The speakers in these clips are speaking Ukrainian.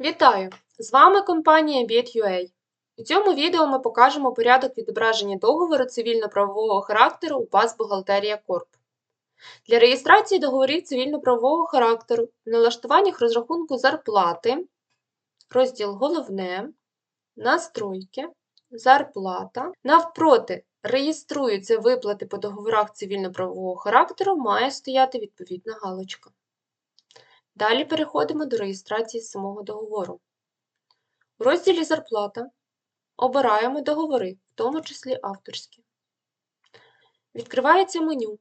Вітаю! З вами компанія BIT.UA. У цьому відео ми покажемо порядок відображення договору цивільно-правового характеру у ПАС Бухгалтерія Корп. Для реєстрації договорів цивільно-правового характеру в налаштуваннях розрахунку зарплати, розділ Головне, Настройки, Зарплата. Навпроти реєструються виплати по договорах цивільно-правового характеру, має стояти відповідна галочка. Далі переходимо до реєстрації самого договору. У розділі Зарплата обираємо договори, в тому числі авторські. Відкривається меню.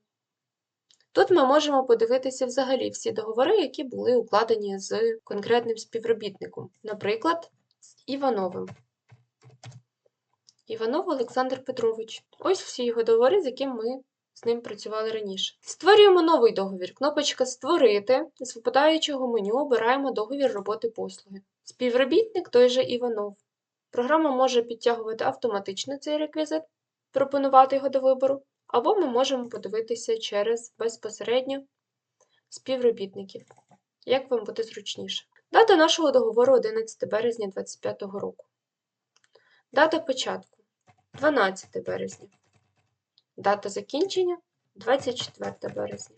Тут ми можемо подивитися взагалі всі договори, які були укладені з конкретним співробітником, наприклад, з Івановим. Іванов Олександр Петрович. Ось всі його договори, з якими ми з ним працювали раніше. Створюємо новий договір. Кнопочка Створити. З випадаючого меню обираємо договір роботи послуги. Співробітник той же Іванов. Програма може підтягувати автоматично цей реквізит, пропонувати його до вибору, або ми можемо подивитися через безпосередньо співробітників, як вам буде зручніше. Дата нашого договору 11 березня 2025 року. Дата початку 12 березня. Дата закінчення 24 березня.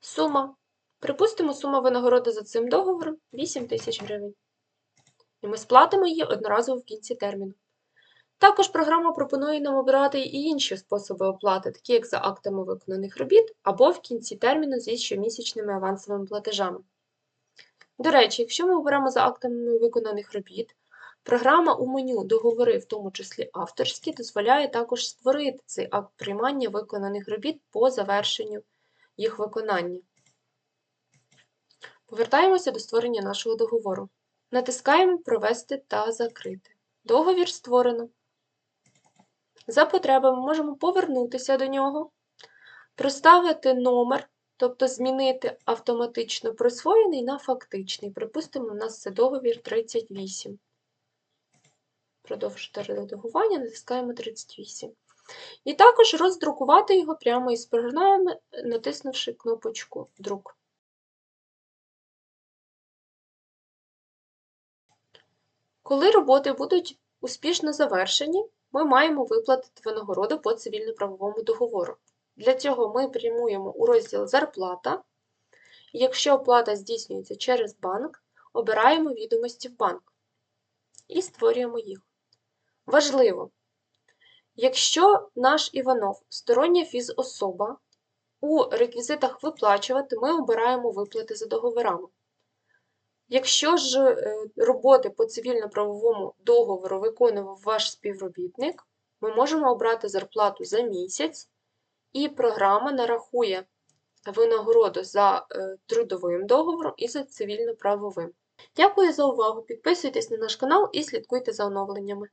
Сума. Припустимо, сума винагороди за цим договором 8 тисяч гривень. І ми сплатимо її одноразово в кінці терміну. Також програма пропонує нам обирати і інші способи оплати, такі як за актами виконаних робіт, або в кінці терміну зі щомісячними авансовими платежами. До речі, якщо ми оберемо за актами виконаних робіт, Програма у меню Договори, в тому числі авторські, дозволяє також створити цей акт приймання виконаних робіт по завершенню їх виконання. Повертаємося до створення нашого договору. Натискаємо Провести та закрити. Договір створено. За потреби ми можемо повернутися до нього, проставити номер, тобто змінити автоматично присвоєний на фактичний. Припустимо, у нас це договір 38 продовжити редагування, натискаємо 38. І також роздрукувати його прямо із програми, натиснувши кнопочку Друк. Коли роботи будуть успішно завершені, ми маємо виплатити винагороду по цивільно-правовому договору. Для цього ми прямуємо у розділ Зарплата. Якщо оплата здійснюється через банк, обираємо відомості в банк і створюємо їх. Важливо, якщо наш Іванов стороння фізособа, у реквізитах виплачувати ми обираємо виплати за договорами. Якщо ж е, роботи по цивільно-правовому договору виконував ваш співробітник, ми можемо обрати зарплату за місяць, і програма нарахує винагороду за е, трудовим договором і за цивільно-правовим. Дякую за увагу! Підписуйтесь на наш канал і слідкуйте за оновленнями.